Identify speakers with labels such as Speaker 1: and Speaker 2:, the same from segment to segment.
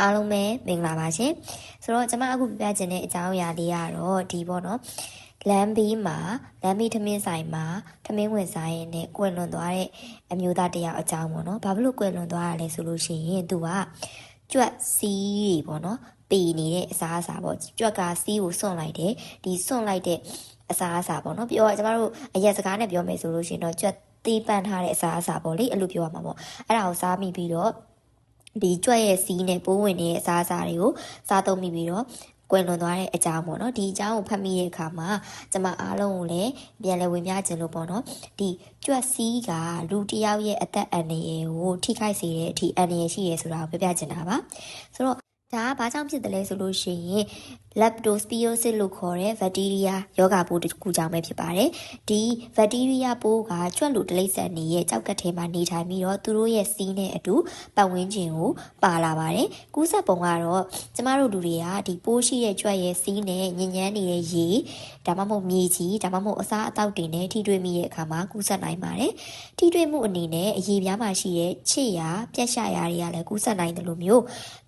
Speaker 1: အားလုံးပဲမင်္ဂလာပါရှင်ဆိုတော့ကျွန်မအခုပြပြချင်တဲ့အကြောင်းအရာလေးကတော့ဒီပေါ့နော်လမ်းဘေးမှာလမ်းဘေးထမင်းဆိုင်မှာထမင်းဝင်စားရင်နဲ့ကွယ်လွန်သွားတဲ့အမျိုးသားတစ်ယောက်အကြောင်းပေါ့နော်ဘာဖြစ်လို့ကွယ်လွန်သွားရလဲဆိုလို့ရှိရင်သူကကြွက်စီးတွေပေါ့နော်ပေနေတဲ့အစားအစာပေါ့ကြွက်ကစီးကိုစွန့်လိုက်တယ်ဒီစွန့်လိုက်တဲ့အစားအစာပေါ့နော်ပြောရကျွန်တော်တို့အရက်စကားနဲ့ပြောမယ်ဆိုလို့ရှိရင်တော့ကြွက်သေးပန့်ထားတဲ့အစားအစာပေါ့လေအဲ့လိုပြောရမှာပေါ့အဲ့ဒါကိုစားမိပြီးတော့ ဒီကြွက်ရဲ့စီးနဲ့ပိုးဝင်နေတဲ့အစားအစာတွေကိုစားသုံးမိပြီးတော့ကွယ်လွန်သွားတဲ့အကြောင်းပေါ့နော်ဒီအကြောင်းကိုဖတ်မိတဲ့အခါမှာကျွန်မအားလုံးကိုလည်းပြန်လည်ဝင်ပြခြင်းလို့ပေါ့နော်ဒီကြွက်စီးကလူတစ်ယောက်ရဲ့အသက်အန္တရာယ်ကိုထိခိုက်စေတဲ့အထိအန္တရာယ်ရှိရဲဆိုတာကိုပြောပြချင်တာပါဆိုတော့ဒါကဘာကြောင့်ဖြစ်တယ်လဲဆိုလို့ရှိရင် leptospirosis လို့ခေါ်တဲ့ bacteria ယောဂပိုးတစ်ခုကြောင့်ပဲဖြစ်ပါတယ်။ဒီ bacteria ပိုးကကြွက်လူတလိပ်ဆန်တွေရဲ့ကြောက်ကက်ထဲမှာနေထိုင်ပြီးတော့သူတို့ရဲ့စီးနဲ့အတူပတ်ဝန်းကျင်ကိုပါလာပါတယ်။ကူးစက်ပုံကတော့ကျမတို့လူတွေကဒီပိုးရှိတဲ့ကြွက်ရဲ့စီးနဲ့ညဉ့်ညမ်းနေတဲ့ရေဒါမှမဟုတ်မြေကြီးဒါမှမဟုတ်အစားအသောက်တွေနဲ့ထိတွေ့မိတဲ့အခါမှာကူးစက်နိုင်ပါတယ်။ထိတွေ့မှုအနေနဲ့အရေပြားမှာရှိတဲ့ခြေရာပြက်ရှရာတွေကလည်းကူးစက်နိုင်တယ်လို့မျိုး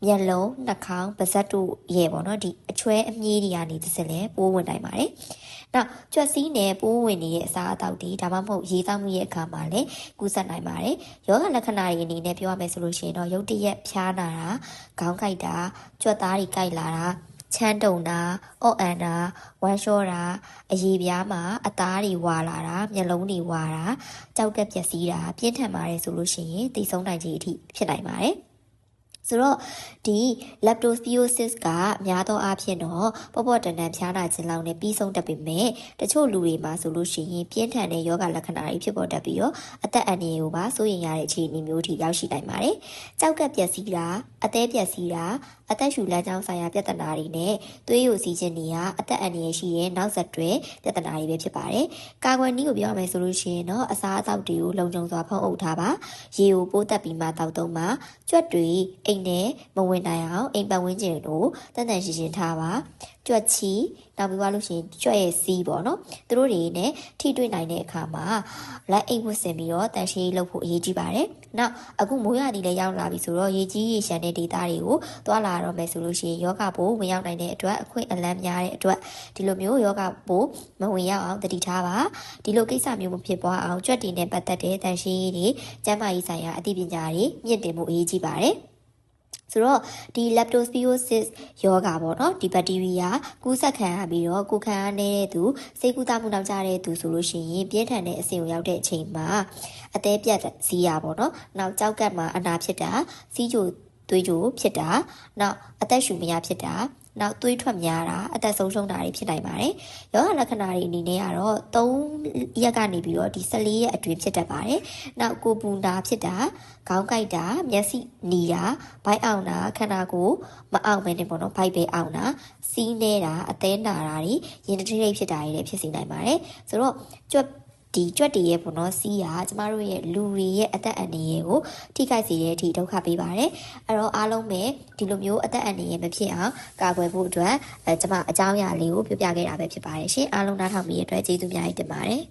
Speaker 1: မျက်လုံးနှာခေါင်းပါးစပ်တို့ရဲ့ပေါ့နော်ဒီအချွဲအမြည်တွေကနေတစ်စက်လဲပိုးဝင်နိုင်ပါတယ်။နောက်ကြွက်စီးနဲ့ပိုးဝင်နေတဲ့အစားအသောက်တွေဒါမှမဟုတ်ရေသောက်မှုရဲ့အခါမှာလည်းကူးစက်နိုင်ပါတယ်။ယောဂလက္ခဏာတွေအနေနဲ့ပြောရမယ်ဆိုလို့ရှိရင်တော့ရုတ်တရက်ဖျားနာတာခေါင်းကိုက်တာကြွက်သားတွေကိုက်လာတာချမ်းတုံတာအော့အန်တာဝမ်းလျှောတာအရေပြားမှာအသားတွေဝါလာတာမျက်လုံးတွေဝါတာကြောက်ကက်ပျက်စီးတာပြင်းထန်ပါတယ်ဆိုလို့ရှိရင်တိဆုံးနိုင်ခြင်းအထိဖြစ်နိုင်ပါတယ်။ ဆိုတော့ဒီ leptospirosis ကများသောအားဖြင့်တော့ပေါ့ပေါ့တန်တန်ဖျားနာခြင်းလောက်နဲ့ပြီးဆုံးတတ်ပေမဲ့တချို့လူတွေမှာဆိုလို့ရှိရင်ပြင်းထန်တဲ့ယောဂလက္ခဏာတွေဖြစ်ပေါ်တတ်ပြီးတော့အသက်အန္တရာယ်ကိုပါစိုးရိမ်ရတဲ့အခြေအနေမျိုးထိရောက်ရှိနိုင်ပါတယ်။ကြောက်ကပ်ပျက်စီးတာအသေးပျက်စီးတာအသက်ရှူလမ်းကြောင်းဆိုင်ရာပြဿနာတွေနဲ့သွေးယိုစီးခြင်းတွေကအသက်အန္တရာယ်ရှိရင်နောက်ဆက်တွဲပြဿနာတွေပဲဖြစ်ပါတယ်။ကာကွယ်နည်းကိုပြောရမယ်ဆိုလို့ရှိရင်တော့အစားအသောက်တွေကိုလုံခြုံစွာဖုံးအုပ်ထားပါ။ရေကိုပိုးတက်ပြီးမှတောက်သုံးပါ။ကြွက်တွေအိမ်နဲ့မဝင်နိုင်အောင်အိမ်ပတ်ဝန်းကျင်ကိုတန်တန်ရှင်းရှင်းထားပါကြွက်ချီနောက်ပြီးသွားလို့ရှိရင်ကြွက်ရဲ့စီးပေါ့နော်သူတို့တွေနဲ့ထိတွေ့နိုင်တဲ့အခါမှာလက်အိတ်ဝတ်ဆင်ပြီးတော့တန်ရှင်းလုပ်ဖို့အရေးကြီးပါတယ်နောက်အခုမိုးရသည်လည်းရောက်လာပြီဆိုတော့ရေကြီးရေရှမ်းတဲ့ဒေသတွေကိုသွားလာတော့မယ်ဆိုလို့ရှိရင်ယောဂပိုးဝင်ရောက်နိုင်တဲ့အတွက်အခွင့်အလမ်းများတဲ့အတွက်ဒီလိုမျိုးယောဂပိုးမဝင်ရောက်အောင်တတိထားပါဒီလိုကိစ္စမျိုးမဖြစ်ပွားအောင်ကြွက်တီနဲ့ပတ်သက်တဲ့တန်ရှင်းရေးတွေကျန်းမာရေးဆိုင်ရာအသိပညာတွေမြင့်တင်မှုအရေးကြီးပါတယ် ဆိုတော့ဒီ leptospirosis ယောဂါပေါ့နော်ဒီဘက်တီးရီးယားကူးစက်ခံရပြီးတော့ကိုခံအားနေတဲ့သူစိတ်ကူးသားမှုနောက်ကျတဲ့သူဆိုလို့ရှိရင်ပြင်းထန်တဲ့အဆင့်ကိုရောက်တဲ့အချိန်မှာအသေးပြတ်စီးရပေါ့နော်နောက်ကြောက်ကတ်မှာအနာဖြစ်တာစီးကြိုသွေးကြိုဖြစ်တာနောက်အသက်ရှူမရဖြစ်တာ နောက်သွေးထွက်များတာအသက်ဆုံးရှုံးတာတွေဖြစ်နိုင်ပါတယ်။ယောဂလက္ခဏာတွေအနေနဲ့ကတော့3ရက်ကနေပြီးတော့ဒီ14ရက်အတွင်းဖြစ်တတ်ပါတယ်။နောက်ကိုပူတာဖြစ်တာခေါင်းကိုက်တာမျက်စိနီတာဘိုက်အောင်တာခန္ဓာကိုယ်မအောင်ပဲနေပေါ့နော်ဘိုက်ပဲအောင်တာစီးနေတာအသေးနာတာတွေရင်တထိတ်ဖြစ်တာတွေလည်းဖြစ်စေနိုင်ပါတယ်။ဆိုတော့ကြွက် ဒီကြွက်တည်ရဲ့ပေါ့နော်စီးရကျမတို့ရဲ့လူတွေရဲ့အသက်အန္တရာယ်ကိုထိခိုက်စေတဲ့အထိဒုက္ခပေးပါတယ်အဲ့တော့အားလုံးပဲဒီလိုမျိုးအသက်အန္တရာယ်မဖြစ်အောင်ကာကွယ်ဖို့အတွက်အဲကျမအကြောင်းအရာလေးကိုပြောပြခဲ့တာပဲဖြစ်ပါတယ်ရှင်အားလုံးနားထောင်ပြီးရတဲ့အတွက်ကျေးဇူးများကြီးတင်ပါတယ်